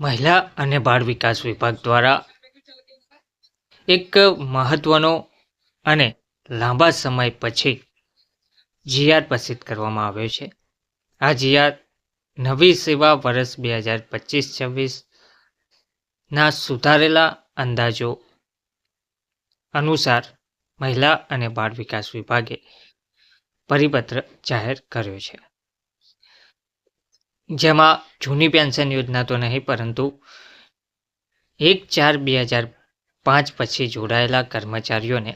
મહિલા અને બાળ વિકાસ વિભાગ દ્વારા એક મહત્વનો અને લાંબા સમય પછી જીઆર પ્રસિદ્ધ કરવામાં આવ્યો છે. આ જીઆર નવી સેવા વર્ષ બે હજાર પચીસ છવ્વીસના સુધારેલા અંદાજો અનુસાર મહિલા અને બાળ વિકાસ વિભાગે પરિપત્ર જાહેર કર્યો છે. જેમાં જૂની પેન્શન યોજના તો નહીં, પરંતુ એક ચાર બે હજાર પાંચ પછી જોડાયેલા કર્મચારીઓને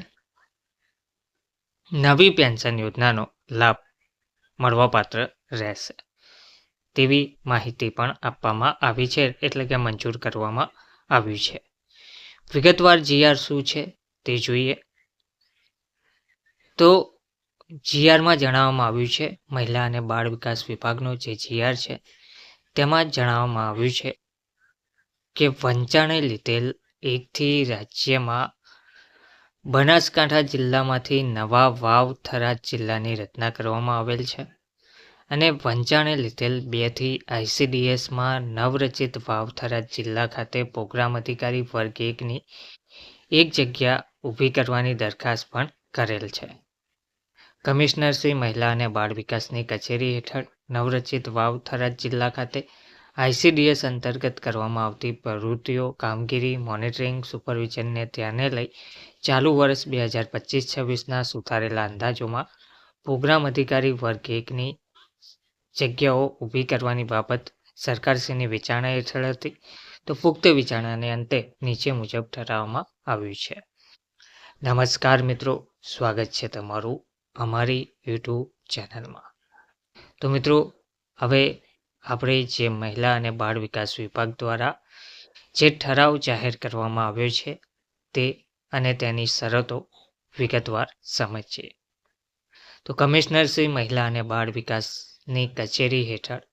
નવી પેન્શન યોજનાનો લાભ મળવાપાત્ર રહેશે. તેવી માહિતી પણ આપવામાં આવી છે, એટલે કે મંજૂર કરવામાં આવ્યું છે. વિગતવાર જીઆર શું છે તે જોઈએ. તો જીઆરમાં જણાવવામાં આવ્યું છે, મહિલા અને બાળ વિકાસ વિભાગનો જે જીઆર છે, તેમાં જણાવવામાં આવ્યું છે કે વંચાણે લીધેલ એકથી રાજ્યમાં બનાસકાંઠા જિલ્લામાંથી નવા વાવ થરાદ જિલ્લાની રચના કરવામાં આવેલ છે અને વંચાણે લીધેલ બેથી આઈસીડીએસમાં નવરચિત વાવ થરાદ જિલ્લા ખાતે પ્રોગ્રામ અધિકારી વર્ગ એકની એક જગ્યા ઊભી કરવાની દરખાસ્ત પણ કરેલ છે. કમિશનર શ્રી મહિલા અને બાળ વિકાસની કચેરી હેઠળ નવરચિત વાવ થરાદ જિલ્લા ખાતે આઈસીડીએસ અંતર્ગત કરવામાં આવતી પ્રવૃત્તિઓ, કામગીરી, મોનિટરિંગ, સુપરવિઝનને ધ્યાને લઈ ચાલુ વર્ષ બે હજાર પચીસ છવ્વીસના સુધારેલા અંદાજોમાં પ્રોગ્રામ અધિકારી વર્ગ એકની જગ્યાઓ ઊભી કરવાની બાબત સરકારશ્રીની વિચારણા હેઠળ હતી. તો પુખ્ત વિચારણાને અંતે નીચે મુજબ ઠરાવવામાં આવ્યું છે. નમસ્કાર મિત્રો, સ્વાગત છે તમારું. અમારી યુટ્યુબ ચેનલમાં. તો મિત્રો, હવે આપણે જે મહિલા અને બાળ વિકાસ વિભાગ દ્વારા જે ઠરાવ જાહેર કરવામાં આવ્યો છે, તે અને તેની શરતો વિગતવાર સમજીએ. તો કમિશનર મહિલા અને બાળ વિકાસની કચેરી હેઠળ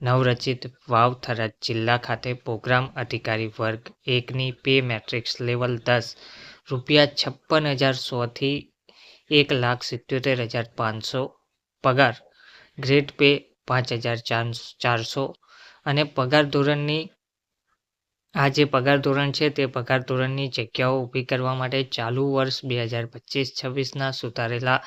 નવરચિત વાવ થરાદ જિલ્લા ખાતે પ્રોગ્રામ અધિકારી વર્ગ એકની પે મેટ્રિક્સ લેવલ દસ રૂપિયા છપ્પન હજાર સોથી એક લાખ સિત્યોતેર હજાર પાંચસો. પગાર, ગ્રેડ પે પાંચ હજાર ચારસો. અને પગાર ધોરણની, આ જે પગાર ધોરણ છે તે પગાર ધોરણની જગ્યાઓ ઊભી કરવા માટે ચાલુ વર્ષ બે હજાર પચીસ છવ્વીસના સુધારેલા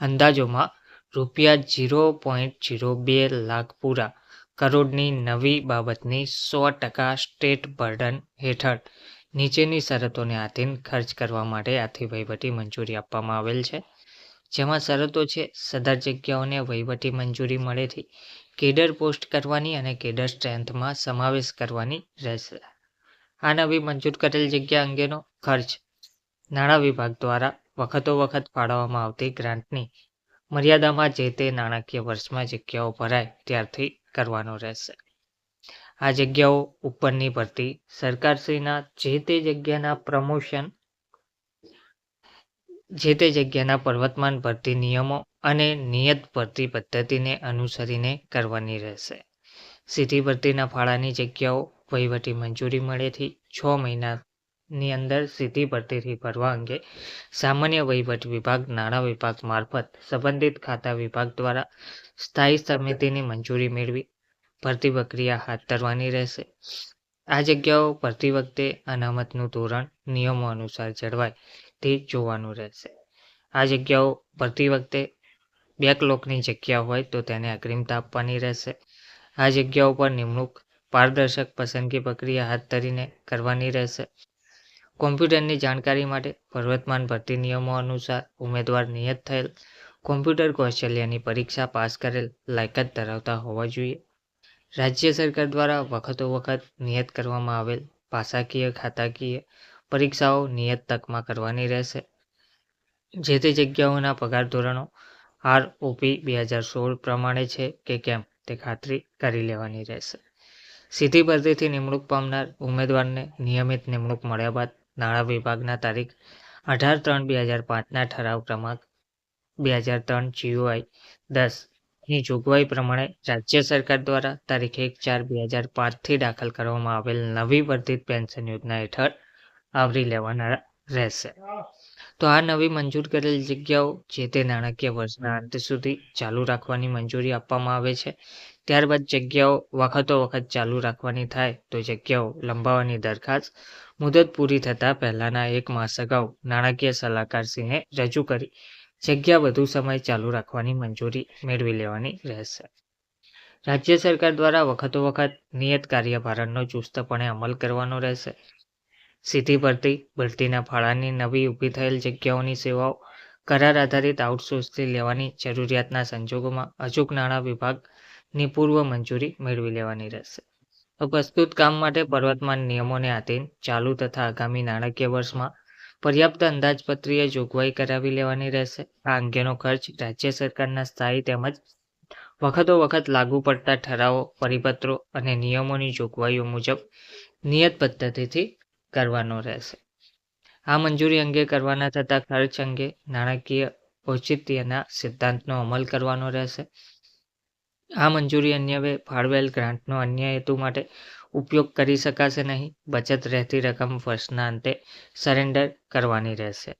અંદાજોમાં રૂપિયા જીરો પોઈન્ટ જીરો બે લાખ પૂરા. કરોડની નવી બાબતની સો ટકા સ્ટેટ બર્ડન હેઠળ. નીચેની શરતોને આધીન ખર્ચ કરવા માટે આથી વહીવટી મંજૂરી આપવામાં આવેલ છે. જેમાં શરતો છે સદર જગ્યાઓને વહીવટી મંજૂરી મળેથી કેડર પોસ્ટ કરવાની અને કેડર સ્ટ્રેન્થમાં સમાવેશ કરવાની રહેશે. આ નવી મંજૂર કરેલ જગ્યા અંગેનો ખર્ચ નાણાં વિભાગ દ્વારા વખતો વખત ફાળવવામાં આવતી ગ્રાન્ટની મર્યાદામાં જે તે નાણાકીય વર્ષમાં જગ્યાઓ ભરાય ત્યારથી કરવાનો રહેશે. આ જગ્યાઓ ઉપરની ભરતી સરકારશ્રીના જે તે જગ્યાના પ્રમોશન, જે તે જગ્યાના પ્રવર્તમાન ભરતી નિયમો અને નિયત ભરતી પદ્ધતિને અનુસરીને કરવાની રહેશે. સીધી ભરતીના ફાળાની જગ્યાઓ વહીવટી મંજૂરી મળેથી છ મહિનાની અંદર સીધી ભરતીથી ભરવા અંગે સામાન્ય વહીવટ વિભાગ, નાણાં વિભાગ મારફત સંબંધિત ખાતા વિભાગ દ્વારા સ્થાયી સમિતિની મંજૂરી મેળવી ભરતી પ્રક્રિયા હાથ ધરવાની રહેશે. આ જગ્યાઓ ભરતી વખતે અનામતનું ધોરણ નિયમો અનુસાર જળવાય તે જોવાનું રહેશે. આ જગ્યાઓ ભરતી વખતે બેકલોકની જગ્યા હોય તો તેને અગ્રિમતા આપવાની રહેશે. આ જગ્યાઓ પર નિમણૂક, પારદર્શક પસંદગી પ્રક્રિયા હાથ ધરીને કરવાની રહેશે. કોમ્પ્યુટરની જાણકારી માટે પર્વતમાન ભરતી નિયમો અનુસાર ઉમેદવાર નિયત થયેલ કોમ્પ્યુટર કૌશલ્યની પરીક્ષા પાસ કરેલ લાયકાત ધરાવતા હોવા જોઈએ. રાજ્ય સરકાર દ્વારા વખતો વખત નિયત કરવામાં આવેલ ભાષાકીય ખાતાકીય પરીક્ષાઓ નિયત તકમાં કરવાની રહેશે. જે તે જગ્યાઓના પગાર ધોરણો આર ઓપી બે હજાર સોળ પ્રમાણે છે કે કેમ તે ખાતરી કરી લેવાની રહેશે. સીધી ભરતીથી નિમણૂક પામનાર ઉમેદવારને નિયમિત નિમણૂક મળ્યા બાદ નાણાં વિભાગના તારીખ અઢાર ત્રણ બે હજાર પાંચના ઠરાવ ક્રમાંક બે હજાર ત્રણ જીઓઆઈ દસની જોગવાઈ પ્રમાણે રાજ્ય સરકાર દ્વારા તારીખ એક ચાર બે હજાર પાંચથી દાખલ કરવામાં આવેલ નવી વર્ધિત પેન્શન યોજના હેઠળ આવરી લેવાના રહેશે. તો આ નવી મંજૂર કરેલ જગ્યાઓ જે તે નાણાકીય વર્ષના અંત સુધી ચાલુ રાખવાની મંજૂરી આપવામાં આવે છે. ત્યારબાદ જગ્યાઓ વખતો વખત ચાલુ રાખવાની થાય તો જગ્યાઓ લંબાવવાની દરખાસ્ત મુદત પૂરી થતાં પહેલાના એક માસ અગાઉ નાણાકીય સલાહકારશ્રીને રજૂ કરી જગ્યા વધુ સમય ચાલુ રાખવાની મંજૂરી મેળવી લેવાની રહેશે. રાજ્ય સરકાર દ્વારા વખતો વખત નિયત કાર્યભારણનો ચુસ્તપણે અમલ કરવાનો રહેશે. સીધી ભરતી ભરતીના ફાળાની નવી ઊભી થયેલ જગ્યાઓની સેવાઓ, કરાર આધારિત આઉટસોર્સથી લેવાની જરૂરિયાતના સંજોગોમાં અચૂક નાણાં વિભાગની પૂર્વ મંજૂરી મેળવી લેવાની રહેશે. પ્રસ્તુત કામ માટે પર્વતમાન નિયમોને આધીન ચાલુ તથા આગામી નાણાકીય વર્ષમાં પર્યાપ્ત અંદાજપત્રીય જોગવાઈ કરાવી લેવાની રહેશે. આ અંગેનો ખર્ચ રાજ્ય સરકારના સ્થાયી તેમજ વખતો વખત લાગુ પડતા ઠરાવો, પરિપત્રો અને નિયમોની જોગવાઈઓ મુજબ નિયત પદ્ધતિથી કરવાનો રહેશે. આ મંજૂરી અંગે કરવાના થતા ખર્ચ અંગે નાણાકીય ઔચિત્યના સિદ્ધાંતનો અમલ કરવાનો રહેશે. આ મંજૂરી અન્યવે ફાળવેલ ગ્રાન્ટનો અન્ય હેતુ માટે ઉપયોગ કરી શકાશે નહીં. બચત રહેતી રકમ વર્ષના અંતે સરેન્ડર કરવાની રહેશે.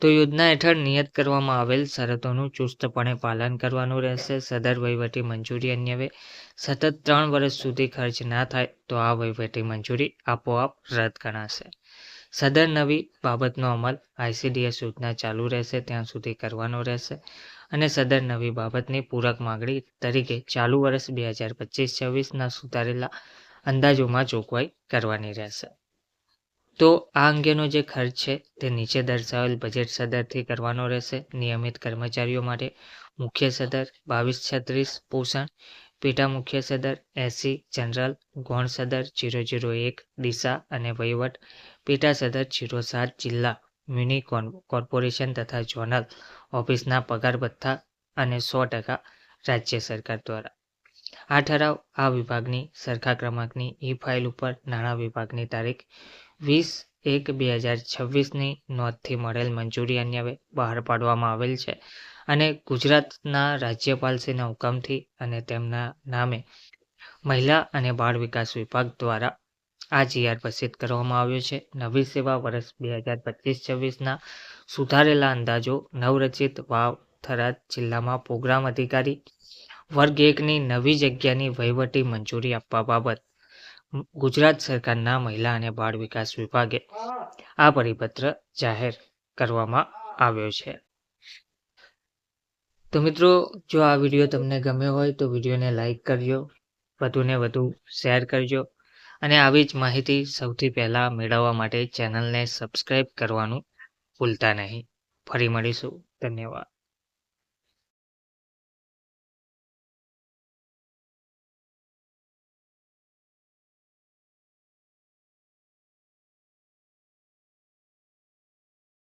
તો યોજના હેઠળ નિયત કરવામાં આવેલ શરતોનું ચુસ્તપણે પાલન કરવાનું રહેશે. સદર વહીવટી મંજૂરી અન્યવે સતત ત્રણ વર્ષ સુધી ખર્ચ ના થાય તો આ વહીવટી મંજૂરી આપોઆપ રદ ગણાશે. સદર નવી બાબતનો અમલ આઈસીડીએસ યોજના ચાલુ રહેશે, ત્યાં સુધી કરવાનો રહેશે અને સદર નવી બાબતની પૂરક માગણી તરીકે ચાલુ વર્ષ બે હજાર પચીસ છવ્વીસના સુધારેલા અંદાજોમાં જોગવાઈ કરવાની રહેશે. તો આ અંગેનો જે ખર્ચ છે તે નીચે દર્શાવેલ બજેટ સદરથી કરવાનો રહેશે. નિયમિત કર્મચારીઓ માટે મુખ્ય સદર બાવીસ છત્રીસ પોષણ, પેટા મુખ્ય સદર એસી, જનરલ, ગૌણ સદર જીરો જીરો એક, દિશા અને વહીવટ, પેટા સદર જીરો સાત, જિલ્લા, મ્યુનિ કોર્પોરેશન તથા ઝોનલ ઓફિસના પગાર ભથ્થા અને સો ટકા રાજ્ય સરકાર દ્વારા. આ ઠરાવ આ વિભાગની સરખા ક્રમાંકની ઈ ફાઇલ ઉપર નાણાં વિભાગની તારીખ વીસ એક બે હજાર છવ્વીસની નોંધથી મળેલ મંજૂરી અન્યવે બહાર પાડવામાં આવેલ છે અને ગુજરાતના રાજ્યપાલશ્રીના હુકમથી અને તેમના નામે મહિલા અને બાળ વિકાસ વિભાગ દ્વારા આ જીઆર પ્રસિદ્ધ કરવામાં આવ્યો છે. નવી સેવા વર્ષ બે હજાર પચીસ છવ્વીસના સુધારેલા અંદાજો નવરચિત વાવ થરાદ જિલ્લામાં પ્રોગ્રામ અધિકારી વર્ગ એકની નવી જગ્યાની વહીવટી મંજૂરી આપવા બાબત. ગુજરાત સરકારના મહિલા અને બાળ વિકાસ વિભાગે આ પરિપત્ર જાહેર કરવામાં આવ્યો છે. તો મિત્રો, જો આ વીડિયો તમને ગમ્યો હોય તો વિડીયોને લાઈક કરજો, વધુને વધુ શેર કરજો અને આવી જ માહિતી સૌથી પહેલાં મેળવવા માટે ચેનલને સબસ્ક્રાઈબ કરવાનું ભૂલતા નહીં. ફરી મળીશું. ધન્યવાદ.